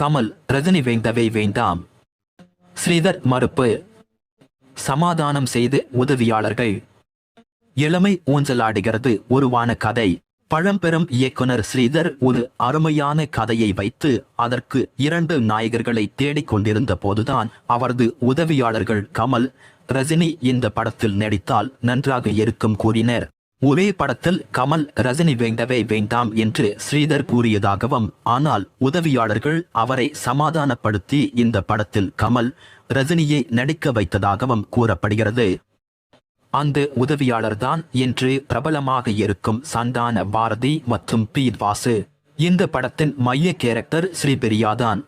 கமல் ரஜினி வேந்தவை வேண்டாம். ஸ்ரீதர் மறுப்பு. சமாதானம் செய்து உதவியாளர்கள். இளமை ஊஞ்சலாடுகிறது உருவான கதை. பழம்பெரும் இயக்குனர் ஸ்ரீதர் ஒரு அருமையான கதையை வைத்து அதற்கு இரண்டு நாயகர்களை தேடிக்கொண்டிருந்த போதுதான் அவரது உதவியாளர்கள் கமல் ரஜினி இந்த படத்தில் நடித்தால் நன்றாக இருக்கும் கூறினர். ஒரே படத்தில் கமல் ரஜினி வேண்டவே வேண்டாம் என்று ஸ்ரீதர் கூறியதாகவும் ஆனால் உதவியாளர்கள் அவரை சமாதானப்படுத்தி இந்த படத்தில் கமல் ரஜினியை நடிக்க வைத்ததாகவும் கூறப்படுகிறது. அந்த உதவியாளர்தான் இன்று பிரபலமாக இருக்கும் சந்தான பாரதி மற்றும் பி. வாசு. இந்த படத்தின் மைய கேரக்டர் ஸ்ரீபிரியாதான்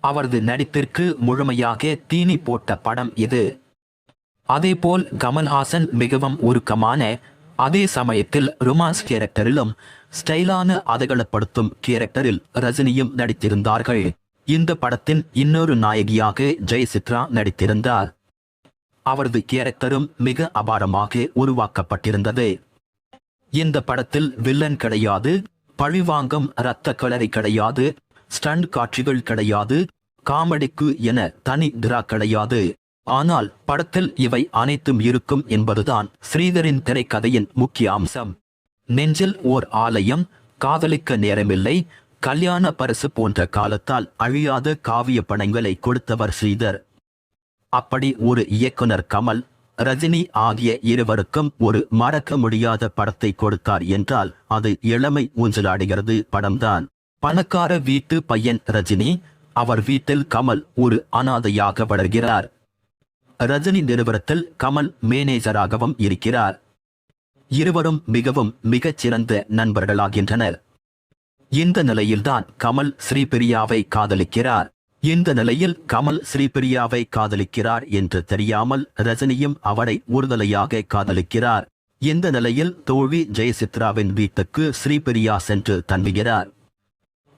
அவரது நடிப்பிற்கு முழுமையாக தீனி போட்ட படம் இது. அதேபோல் கமல்ஹாசன் மிகவும் உருக்கமான அதே சமயத்தில் ரொமான்ஸ் கேரக்டரிலும் ஸ்டைலான அதகலப்படுத்தும் கேரக்டரில் ரஜினியும் நடித்திருந்தார்கள். இந்த படத்தின் இன்னொரு நாயகியாக ஜெயசித்ரா நடித்திருந்தார். அவரது கேரக்டரும் மிக அபாரமாக உருவாக்கப்பட்டிருந்தது. இந்த படத்தில் வில்லன் கிடையாது பழிவாங்கம் இரத்த கலரை கிடையாது ஸ்டண்ட் காட்சிகள் கிடையாது காமெடிக்கு என தனி டிரா கிடையாது. ஆனால் படத்தில் இவை அனைத்தும் இருக்கும் என்பதுதான் ஸ்ரீதரின் திரைக்கதையின் முக்கிய அம்சம். நெஞ்சில் ஓர் ஆலயம் காதலிக்க நேரமில்லை கல்யாண பரிசு போன்ற காலத்தால் அழியாத காவிய படங்களை கொடுத்தவர் ஸ்ரீதர். அப்படி ஒரு இயக்குனர் கமல் ரஜினி ஆகிய இருவருக்கும் ஒரு மறக்க முடியாத படத்தை கொடுத்தார் என்றால் அது இளமை ஊஞ்சலாடுகிறது படம்தான். பணக்கார வீட்டு பையன் ரஜினி அவர் வீட்டில் கமல் ஒரு அனாதையாக வளர்கிறார். ரஜினி நிறுவனத்தில் கமல் மேனேஜராகவும் இருக்கிறார். இருவரும் மிகவும் மிகச்சிறந்த நண்பர்களாகின்றனர். இந்த நிலையில்தான் கமல் ஸ்ரீபிரியாவை காதலிக்கிறார். இந்த நிலையில் கமல் ஸ்ரீபிரியாவை காதலிக்கிறார் என்று தெரியாமல் ரஜினியும் அவரை ஒருதலையாக காதலிக்கிறார். இந்த நிலையில் தோழி ஜெயசித்ராவின் வீட்டுக்கு ஸ்ரீபிரியா சென்று தங்குகிறார்.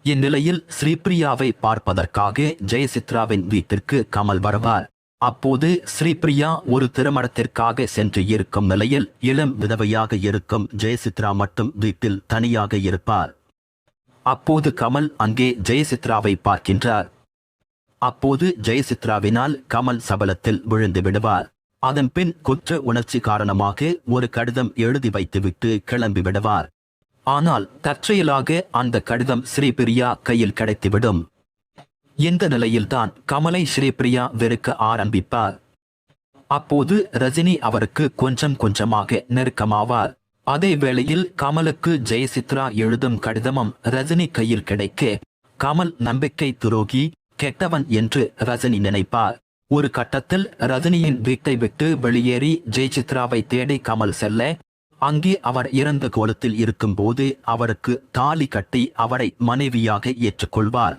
இந்நிலையில் ஸ்ரீபிரியாவை பார்ப்பதற்காக ஜெயசித்ராவின் வீட்டிற்கு கமல் வருவார். அப்போது ஸ்ரீபிரியா ஒரு திருமணத்திற்காக சென்று இருக்கும் நிலையில் இளம் விதவையாக இருக்கும் ஜெயசித்ரா மட்டும் வீட்டில் தனியாக இருப்பார். அப்போது கமல் அங்கே ஜெயசித்ராவை பார்க்கின்றார். அப்போது ஜெயசித்ராவினால் கமல் சபலத்தில் விழுந்து விடுவார். அதன் பின் குற்ற உணர்ச்சி காரணமாக ஒரு கடிதம் எழுதி வைத்துவிட்டு கிளம்பி விடுவார். ஆனால் தற்செயலாக அந்த கடிதம் ஸ்ரீபிரியா கையில் கிடைத்துவிடும். இந்த நிலையில்தான் கமலை ஸ்ரீபிரியா வெறுக்க ஆரம்பிப்பார். அப்போது ரஜினி அவருக்கு கொஞ்சம் கொஞ்சமாக நெருக்கமாவார். அதே வேளையில் கமலுக்கு ஜெயசித்ரா எழுதும் கடிதமும் ரஜினி கையில் கிடைக்க கமல் நம்பிக்கை துரோகி கெட்டவன் என்று ரஜினி நினைப்பார். ஒரு கட்டத்தில் ரஜினியின் வீட்டை விட்டு வெளியேறி ஜெயசித்ராவை தேடி கமல் செல்ல அங்கே அவர் இறந்த கோலத்தில் இருக்கும்போது அவருக்கு தாலி கட்டி அவரை மனைவியாக ஏற்றுக்கொள்வார்.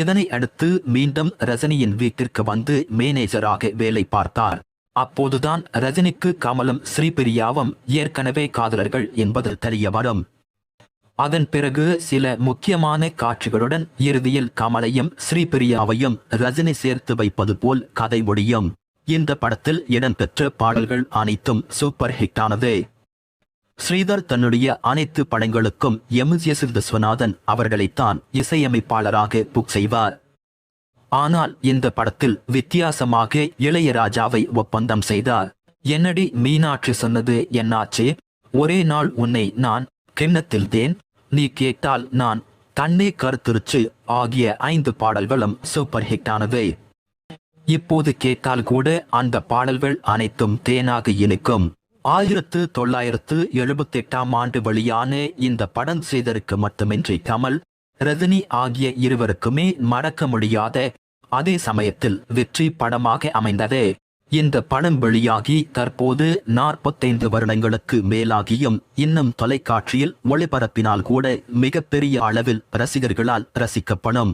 இதனை அடுத்து மீண்டும் ரஜினியின் வீட்டிற்கு வந்து மேனேஜராக வேலை பார்த்தார். அப்போதுதான் ரஜினிக்கு கமலும் ஸ்ரீபிரியாவும் ஏற்கனவே காதலர்கள் என்பது தெரிய வரும் அதன் பிறகு சில முக்கியமான காட்சிகளுடன் இறுதியில் கமலையும் ஸ்ரீபிரியாவையும் ரஜினி சேர்த்து வைப்பது போல் கதை முடியும். இந்த படத்தில் இடம்பெற்ற பாடல்கள் அனைத்தும் சூப்பர் ஹிட்டானது ஸ்ரீதர் தன்னுடைய அனைத்து படங்களுக்கும் எம்ஜிஎஸ் விஸ்வநாதன் அவர்களைத்தான் இசையமைப்பாளராக புக் செய்வார். ஆனால் இந்த படத்தில் வித்தியாசமாக இளையராஜாவை ஒப்பந்தம் செய்தார். என்னடி மீனாட்சி சொன்னது என்னாச்சு? ஒரே நாள் உன்னை நான் கிண்ணத்தில் தேன் நீ கேட்டால் நான் தன்னே கருத்துருச்சு ஆகிய ஐந்து பாடல்களும் சூப்பர் ஹிட் ஆனது இப்போது கேட்டால் கூட அந்த பாடல்கள் அனைத்தும் தேனாக இனிக்கும். ஆயிரத்து தொள்ளாயிரத்து எழுபத்தி எட்டாம் ஆண்டு வெளியான இந்த படம் செய்தருக்கு மட்டுமின்றி கமல் ரஜினி ஆகிய இருவருக்குமே மறக்க முடியாத அதே சமயத்தில் வெற்றி படமாக அமைந்தது. இந்த படம் வெளியாகி தற்போது நாற்பத்தைந்து வருடங்களுக்கு மேலாகியும் இன்னும் தொலைக்காட்சியில் ஒளிபரப்பினால் கூட மிகப்பெரிய அளவில் ரசிகர்களால் ரசிக்கப்படும்.